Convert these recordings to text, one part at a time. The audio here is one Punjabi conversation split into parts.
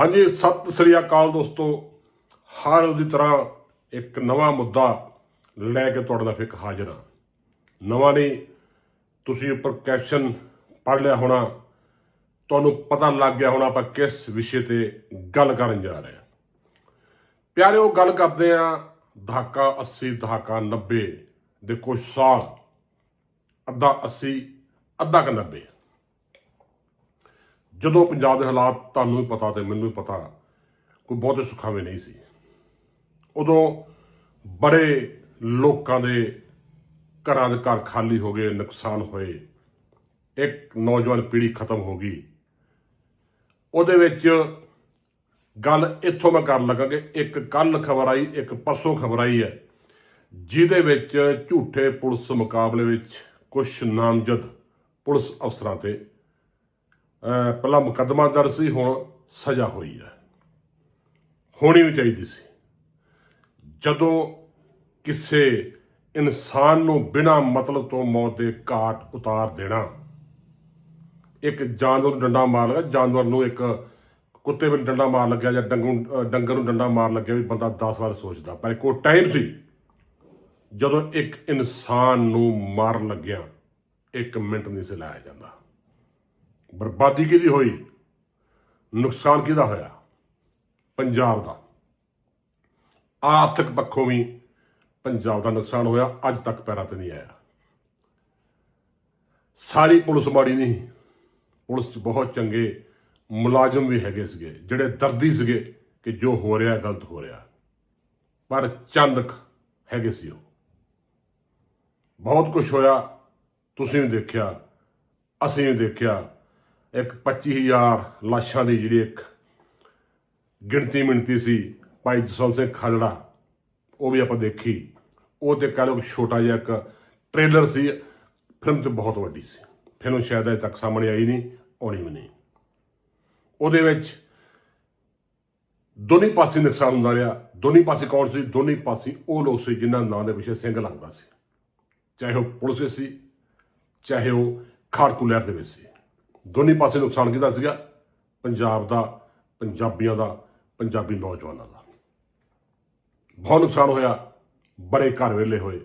ਹਾਂਜੀ, ਸਤਿ ਸ੍ਰੀ ਅਕਾਲ ਦੋਸਤੋ। ਹਰ ਰੋਜ਼ ਦੀ ਤਰ੍ਹਾਂ ਇੱਕ ਨਵਾਂ ਮੁੱਦਾ ਲੈ ਕੇ ਤੁਹਾਡੇ ਨਾਲ ਫਿਰ ਹਾਜ਼ਰ ਹਾਂ। ਨਵਾਂ ਨਹੀਂ, ਤੁਸੀਂ ਉੱਪਰ ਕੈਪਸ਼ਨ ਪੜ੍ਹ ਲਿਆ ਹੋਣਾ। ਤੁਹਾਨੂੰ ਪਤਾ ਲੱਗ ਗਿਆ ਹੋਣਾ ਆਪਾਂ ਕਿਸ ਵਿਸ਼ੇ ਤੇ ਗੱਲ ਕਰਨ ਜਾ ਰਹੇ ਹਾਂ। ਪਿਆਰਿਓ, ਗੱਲ ਕਰਦੇ ਆ ਦਹਾਕਾ 80 ਦਹਾਕਾ 90 ਦੇ ਕੁਝ ਸਾਲ, ਅੱਧਾ 80 ਅੱਧਾ ਕੁ 90 ਜਦੋਂ ਪੰਜਾਬ ਦੇ ਹਾਲਾਤ ਤੁਹਾਨੂੰ ਵੀ ਪਤਾ ਤੇ ਮੈਨੂੰ ਵੀ ਪਤਾ, ਕੋਈ ਬਹੁਤੇ ਸੁਖਾਵੇਂ ਨਹੀਂ ਸੀ। ਉਦੋਂ ਬੜੇ ਲੋਕਾਂ ਦੇ ਘਰਾਂ ਦੇ ਘਰ ਖਾਲੀ ਹੋ ਗਏ, ਨੁਕਸਾਨ ਹੋਏ। ਇੱਕ ਨੌਜਵਾਨ ਪੀੜ੍ਹੀ ਖਤਮ ਹੋ ਗਈ। ਉਹਦੇ ਵਿੱਚ ਗੱਲ ਇੱਥੋਂ ਮੈਂ ਕਰਨ ਲੱਗਾ ਕਿ ਇੱਕ ਕੱਲ ਖਬਰ ਆਈ, ਇੱਕ ਪਰਸੋਂ ਖਬਰ ਆਈ ਹੈ, ਜਿਹਦੇ ਵਿੱਚ ਝੂਠੇ ਪੁਲਿਸ ਮੁਕਾਬਲੇ ਵਿੱਚ ਕੁਝ ਨਾਮਜ਼ਦ ਪੁਲਿਸ ਅਫਸਰਾਂ ਤੇ ਪਹਿਲਾਂ ਮੁਕੱਦਮਾ ਦਰਜ ਸੀ, ਹੁਣ ਸਜ਼ਾ ਹੋਈ ਹੈ। ਹੋਣੀ ਵੀ ਚਾਹੀਦੀ ਸੀ। ਜਦੋਂ ਕਿਸੇ ਇਨਸਾਨ ਨੂੰ ਬਿਨਾਂ ਮਤਲਬ ਤੋਂ ਮੌਤ ਦੇ ਘਾਟ ਉਤਾਰ ਦੇਣਾ, ਇੱਕ ਜਾਨਵਰ ਨੂੰ ਡੰਡਾ ਮਾਰ ਲਗਾ, ਜਾਨਵਰ ਨੂੰ ਇੱਕ ਕੁੱਤੇ ਨੂੰ ਡੰਡਾ ਮਾਰ ਲੱਗਿਆ ਜਾਂ ਡੰਗੂ ਡੰਗਰ ਨੂੰ ਡੰਡਾ ਮਾਰ ਲੱਗਿਆ ਵੀ ਬੰਦਾ 10 ਵਾਰ ਸੋਚਦਾ। ਪਰ ਕੋ ਟਾਈਮ ਸੀ ਜਦੋਂ ਇੱਕ ਇਨਸਾਨ ਨੂੰ ਮਾਰਨ ਲੱਗਿਆ, ਇੱਕ ਮਿੰਟ ਨਹੀਂ ਸੀ ਲਾਇਆ ਜਾਂਦਾ। ਬਰਬਾਦੀ ਕਿਹਦੀ ਹੋਈ? ਨੁਕਸਾਨ ਕਿਹਦਾ ਹੋਇਆ? ਪੰਜਾਬ ਦਾ। ਆਰਥਿਕ ਪੱਖੋਂ ਵੀ ਪੰਜਾਬ ਦਾ ਨੁਕਸਾਨ ਹੋਇਆ, ਅੱਜ ਤੱਕ ਪੈਰਾਂ ਤੇ ਨਹੀਂ ਆਇਆ। ਸਾਰੀ ਪੁਲਿਸ ਮਾੜੀ ਨਹੀਂ, ਪੁਲਿਸ ਬਹੁਤ ਚੰਗੇ ਮੁਲਾਜ਼ਮ ਵੀ ਹੈਗੇ ਸੀਗੇ, ਜਿਹੜੇ ਦਰਦੀ ਸੀਗੇ ਕਿ ਜੋ ਹੋ ਰਿਹਾ, ਗਲਤ ਹੋ ਰਿਹਾ। ਪਰ ਚੰਦਕ ਹੈਗੇ ਸੀ ਉਹ। ਬਹੁਤ ਕੁਝ ਹੋਇਆ, ਤੁਸੀਂ ਵੀ ਦੇਖਿਆ, ਅਸੀਂ ਵੀ ਦੇਖਿਆ ਇੱਕ 25000 ਲਾਸ਼ਾਂ ਦੀ ਜਿਹੜੀ ਇੱਕ ਗਿਣਤੀ ਮਿਣਤੀ ਸੀ ਭਾਈ ਜਸਵੰਤ ਸਿੰਘ ਖਾਲੜਾ, ਉਹ ਵੀ ਆਪਾਂ ਦੇਖੀ। ਉਹ ਤੇ ਕਹ ਲਓ ਕਿ ਛੋਟਾ ਜਿਹਾ ਇੱਕ ਟ੍ਰੇਲਰ ਸੀ। ਫਿਲਮ 'ਚ ਬਹੁਤ ਵੱਡੀ ਸੀ। ਫਿਲਮ ਸ਼ਾਇਦ ਅਜੇ ਤੱਕ ਸਾਹਮਣੇ ਆਈ ਨਹੀਂ, ਆਉਣੀ ਵੀ ਨਹੀਂ। ਉਹਦੇ ਵਿੱਚ ਦੋਨੀ ਪਾਸੇ ਨੁਕਸਾਨ ਹੁੰਦਾ ਰਿਹਾ। ਦੋਨੀ ਪਾਸੇ ਕੌਣ ਸੀ? ਦੋਨੀ ਪਾਸੇ ਉਹ ਲੋਕ ਸੀ ਜਿਨ੍ਹਾਂ ਨਾਂ ਦੇ ਪਿੱਛੇ ਸਿੰਘ ਲੱਗਦਾ ਸੀ। ਚਾਹੇ ਉਹ ਪੁਲਿਸ ਵਿੱਚ ਸੀ, ਚਾਹੇ ਉਹ ਖਾੜਕੂ ਲਹਿਰ ਦੇ ਵਿੱਚ ਸੀ। ਦੋਨੇ ਪਾਸੇ ਨੁਕਸਾਨ ਕਿਹਦਾ ਸੀਗਾ? ਪੰਜਾਬ ਦਾ, ਪੰਜਾਬੀਆਂ ਦਾ, ਪੰਜਾਬੀ ਨੌਜਵਾਨਾਂ ਦਾ। ਬਹੁਤ ਨੁਕਸਾਨ ਹੋਇਆ। ਬੜੇ ਘਰ ਵੇਲੇ ਹੋਏ।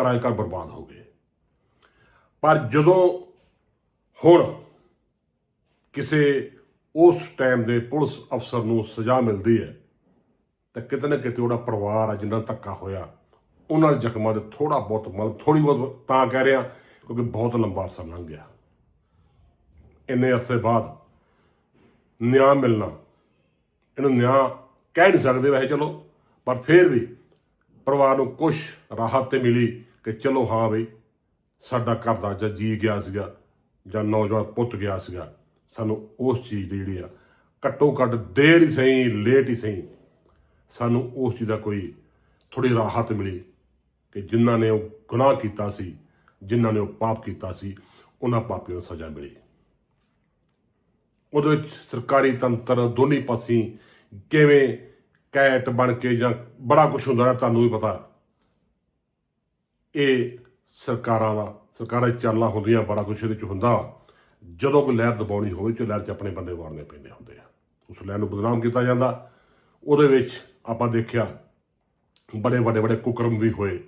ਘਰਾਂ ਘਰ ਬਰਬਾਦ ਹੋ ਗਏ। ਪਰ ਜਦੋਂ ਹੁਣ ਕਿਸੇ ਉਸ ਟਾਈਮ ਦੇ ਪੁਲਿਸ ਅਫਸਰ ਨੂੰ ਸਜ਼ਾ ਮਿਲਦੀ ਹੈ, ਤਾਂ ਕਿਤੇ ਨਾ ਕਿਤੇ ਉਹਦਾ ਪਰਿਵਾਰ ਆ ਜਿੰਨਾ ਧੱਕਾ ਹੋਇਆ, ਉਹਨਾਂ ਦੇ ਜ਼ਖਮਾਂ ਦੇ ਥੋੜਾ ਬਹੁਤ ਮਤਲਬ ਥੋੜੀ ਬਹੁਤ ਤਾਂ ਕਹਿ ਰਿਹਾ, ਕਿਉਂਕਿ ਬਹੁਤ ਲੰਬਾ ਅਰਸਾ ਲੰਘ ਗਿਆ। ਇੰਨੇ ਅਰਸੇ ਬਾਅਦ ਨਿਆਂ ਮਿਲਣਾ। ਇਹਨੂੰ ਨਿਆਂ ਕਹਿ ਨਹੀਂ ਸਕਦੇ ਵੈਸੇ ਚਲੋ, ਪਰ ਫਿਰ ਵੀ ਪਰਿਵਾਰ ਨੂੰ ਕੁਝ ਰਾਹਤ ਤੇ ਮਿਲੀ ਕਿ ਚਲੋ ਹਾਂ ਬਈ, ਸਾਡਾ ਘਰ ਦਾ ਜਾਂ ਜੀ ਗਿਆ ਸੀਗਾ ਜਾਂ ਨੌਜਵਾਨ ਪੁੱਤ ਗਿਆ ਸੀਗਾ, ਸਾਨੂੰ ਉਸ ਚੀਜ਼ ਦੀ ਜਿਹੜੀ ਆ, ਘੱਟੋ ਘੱਟ ਦੇਰ ਹੀ ਸਹੀ ਲੇਟ ਹੀ ਸਹੀ, ਸਾਨੂੰ ਉਸ ਚੀਜ਼ ਦਾ ਕੋਈ ਥੋੜੀ ਰਾਹਤ ਮਿਲੀ ਕਿ ਜਿਨ੍ਹਾਂ ਨੇ ਉਹ ਗੁਨਾਹ ਕੀਤਾ ਸੀ, ਜਿਨ੍ਹਾਂ ਨੇ ਉਹ ਪਾਪ ਕੀਤਾ ਸੀ, ਉਹਨਾਂ ਪਾਪੀਆਂ ਨੂੰ ਸਜ਼ਾ ਮਿਲੀ। ਉਹਦੇ ਵਿੱਚ ਸਰਕਾਰੀ ਤੰਤਰ ਦੋਨੀ ਪਾਸੇ ਕਿਵੇਂ ਕੈਟ ਬਣ ਕੇ ਜਾਂ ਬੜਾ ਕੁਝ ਹੁੰਦਾ ਹੈ ਤੁਹਾਨੂੰ ਵੀ ਪਤਾ। ਇਹ ਸਰਕਾਰਾਂ ਦਾ, ਸਰਕਾਰਾਂ ਦੀ ਚਾਲਾਂ ਹੁੰਦੀਆਂ, ਬੜਾ ਕੁਝ ਇਹਦੇ ਚ ਹੁੰਦਾ। ਜਦੋਂ ਕੋਈ ਲਹਿਰ ਦਬਾਉਣੀ ਹੋਵੇ, ਤੇ ਲਹਿਰ 'ਚ ਆਪਣੇ ਬੰਦੇ ਵਾਰਨੇ ਪੈਂਦੇ ਹੁੰਦੇ ਆ। ਉਸ ਲਹਿਰ ਨੂੰ ਬਦਨਾਮ ਕੀਤਾ ਜਾਂਦਾ। ਉਹਦੇ ਵਿੱਚ ਆਪਾਂ ਦੇਖਿਆ, ਬੜੇ ਵੱਡੇ ਵੱਡੇ ਕੁਕਰਮ ਵੀ ਹੋਏ।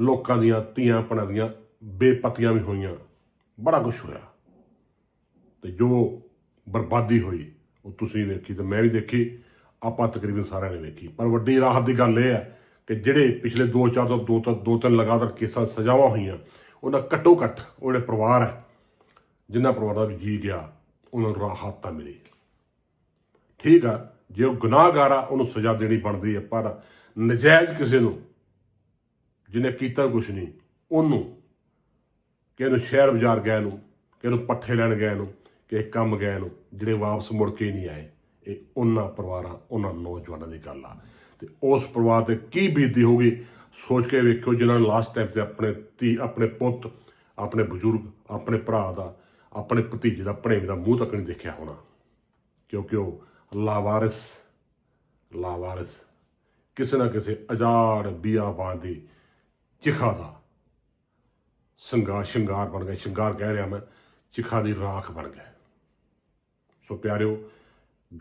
ਲੋਕਾਂ ਦੀਆਂ ਧੀਆਂ ਭੈਣਾਂ ਦੀਆਂ ਬੇਪਤੀਆਂ ਵੀ ਹੋਈਆਂ। ਬੜਾ ਕੁਝ ਹੋਇਆ। ਤੇ ਜੋ ਬਰਬਾਦੀ ਹੋਈ, ਉਹ ਤੁਸੀਂ ਵੇਖੀ ਤੇ ਮੈਂ ਵੀ ਦੇਖੀ, ਆਪਾਂ ਤਕਰੀਬਨ ਸਾਰਿਆਂ ਨੇ ਵੇਖੀ। ਪਰ ਵੱਡੀ ਰਾਹਤ ਦੀ ਗੱਲ ਇਹ ਹੈ ਕਿ ਜਿਹੜੇ ਪਿਛਲੇ 2-4 ਤੋਂ ਦੋ ਤੋਂ ਦੋ ਤਿੰਨ ਲਗਾਤਾਰ ਕੇਸਾਂ ਸਜ਼ਾਵਾਂ ਹੋਈਆਂ, ਉਹਨਾਂ ਘੱਟੋ ਘੱਟ ਉਹ ਜਿਹੜੇ ਪਰਿਵਾਰ ਹੈ, ਜਿਨ੍ਹਾਂ ਪਰਿਵਾਰ ਦਾ ਵੀ ਜੀ ਗਿਆ, ਉਹਨਾਂ ਨੂੰ ਰਾਹਤ ਤਾਂ ਮਿਲੀ। ਠੀਕ ਆ, ਜੇ ਉਹ ਗੁਨਾਹਗਾਰ ਆ, ਉਹਨੂੰ ਸਜ਼ਾ ਦੇਣੀ ਬਣਦੀ ਹੈ, ਪਰ ਨਜਾਇਜ਼ ਕਿਸੇ ਨੂੰ, ਜਿਹਨੇ ਕੀਤਾ ਕੁਛ ਨਹੀਂ, ਉਹਨੂੰ, ਕਿ ਇਹਨੂੰ ਸ਼ਹਿਰ ਬਾਜ਼ਾਰ ਗਏ ਨੂੰ, ਕਿ ਇਹਨੂੰ ਪੱਠੇ ਲੈਣ ਗਏ ਨੂੰ ਕਿ ਕੰਮ ਗਏ ਨੂੰ ਜਿਹੜੇ ਵਾਪਸ ਮੁੜ ਕੇ ਨਹੀਂ ਆਏ, ਇਹ ਉਹਨਾਂ ਪਰਿਵਾਰਾਂ, ਉਹਨਾਂ ਨੌਜਵਾਨਾਂ ਦੀ ਗੱਲ ਆ। ਤੇ ਉਸ ਪਰਿਵਾਰ ਤੇ ਕੀ ਬੀਤੀ ਹੋਗੀ ਸੋਚ ਕੇ ਵੇਖਿਓ ਜਿਨ੍ਹਾਂ ਨੇ ਲਾਸਟ ਟਾਈਮ ਤੇ ਆਪਣੇ ਧੀ, ਆਪਣੇ ਪੁੱਤ, ਆਪਣੇ ਬਜ਼ੁਰਗ, ਆਪਣੇ ਭਰਾ ਦਾ, ਆਪਣੇ ਭਤੀਜੇ ਦਾ ਭਣੇਵੇਂ ਦਾ ਮੂੰਹ ਤੱਕ ਨਹੀਂ ਦੇਖਿਆ ਹੋਣਾ। ਕਿਉਂਕਿ ਉਹ ਲਾਵਾਰਿਸ ਲਾਵਾਰਿਸ ਕਿਸੇ ਨਾ ਕਿਸੇ ਅਜਾੜ ਬੀਆਬਾਨ ਦੀ ਚਿਖਾ ਦਾ ਸੰਗਾਰ ਸ਼ਿੰਗਾਰ ਬਣ ਗਏ ਸ਼ਿੰਗਾਰ ਕਹਿ ਰਿਹਾ ਮੈਂ, ਚਿਖਾ ਦੀ ਰਾਖ ਬਣ ਗਏ ਸੋ ਪਿਆਰਿਓ,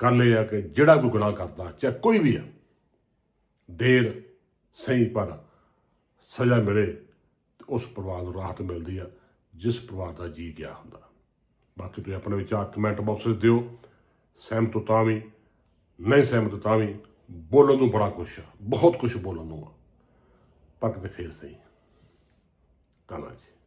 ਗੱਲ ਇਹ ਆ ਕਿ ਜਿਹੜਾ ਕੋਈ ਗੁਨਾਹ ਕਰਦਾ, ਚਾਹੇ ਕੋਈ ਵੀ ਆ, ਦੇਰ ਸਹੀ ਪਰ ਸਜ਼ਾ ਮਿਲੇ ਉਸ ਪਰਿਵਾਰ ਨੂੰ ਰਾਹਤ ਮਿਲਦੀ ਆ, ਜਿਸ ਪਰਿਵਾਰ ਦਾ ਜੀ ਗਿਆ ਹੁੰਦਾ। ਬਾਕੀ ਤੁਸੀਂ ਆਪਣੇ ਵਿਚਾਰ ਕਮੈਂਟ ਬਾਕਸ ਵਿੱਚ ਦਿਓ। ਸਹਿਮਤ ਤਾਂ ਵੀ, ਨਹੀਂ ਸਹਿਮਤ ਤਾਂ ਵੀ, ਬੋਲਣ ਨੂੰ ਬੜਾ ਕੁਛ ਆ, ਬਹੁਤ ਕੁਛ ਬੋਲਣ ਨੂੰ ਆ। ਪਰ ਕਿਤੇ ਫੇਰ ਸਹੀ। ਧੰਨਵਾਦ ਜੀ।